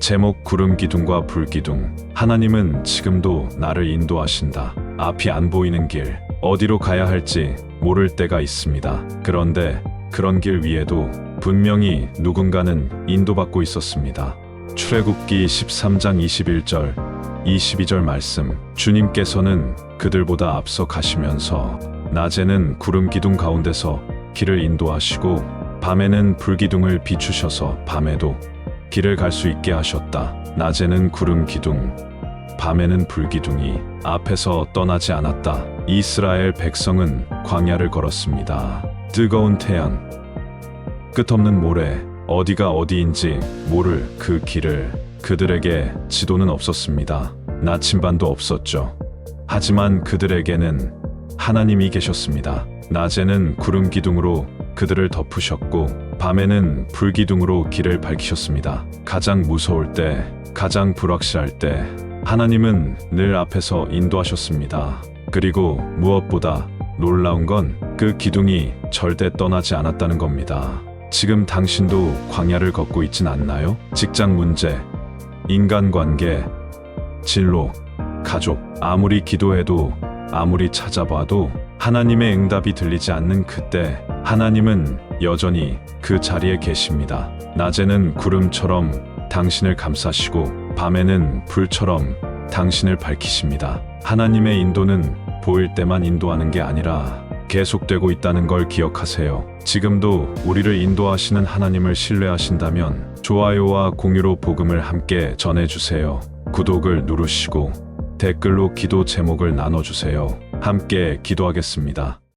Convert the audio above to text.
제목 구름 기둥과 불 기둥. 하나님은 지금도 나를 인도하신다. 앞이 안 보이는 길, 어디로 가야 할지 모를 때가 있습니다. 그런데 그런 길 위에도 분명히 누군가는 인도받고 있었습니다. 출애굽기 13장 21절, 22절 말씀. 주님께서는 그들보다 앞서 가시면서 낮에는 구름 기둥 가운데서 길을 인도하시고 밤에는 불 기둥을 비추셔서 밤에도 길을 갈 수 있게 하셨다. 낮에는 구름 기둥, 밤에는 불 기둥이 앞에서 떠나지 않았다. 이스라엘 백성은 광야를 걸었습니다. 뜨거운 태양, 끝없는 모래, 어디가 어디인지 모를 그 길을 그들에게 지도는 없었습니다. 나침반도 없었죠. 하지만 그들에게는 하나님이 계셨습니다. 낮에는 구름 기둥으로 그들을 덮으셨고 밤에는 불 기둥으로 길을 밝히셨습니다. 가장 무서울 때, 가장 불확실할 때 하나님은 늘 앞에서 인도하셨습니다. 그리고 무엇보다 놀라운 건 그 기둥이 절대 떠나지 않았다는 겁니다. 지금 당신도 광야를 걷고 있진 않나요? 직장 문제, 인간관계, 진로, 가족, 아무리 기도해도 아무리 찾아봐도 하나님의 응답이 들리지 않는 그때 하나님은 여전히 그 자리에 계십니다. 낮에는 구름처럼 당신을 감싸시고 밤에는 불처럼 당신을 밝히십니다. 하나님의 인도는 보일 때만 인도하는 게 아니라 계속되고 있다는 걸 기억하세요. 지금도 우리를 인도하시는 하나님을 신뢰하신다면 좋아요와 공유로 복음을 함께 전해주세요. 구독을 누르시고 댓글로 기도 제목을 나눠주세요. 함께 기도하겠습니다.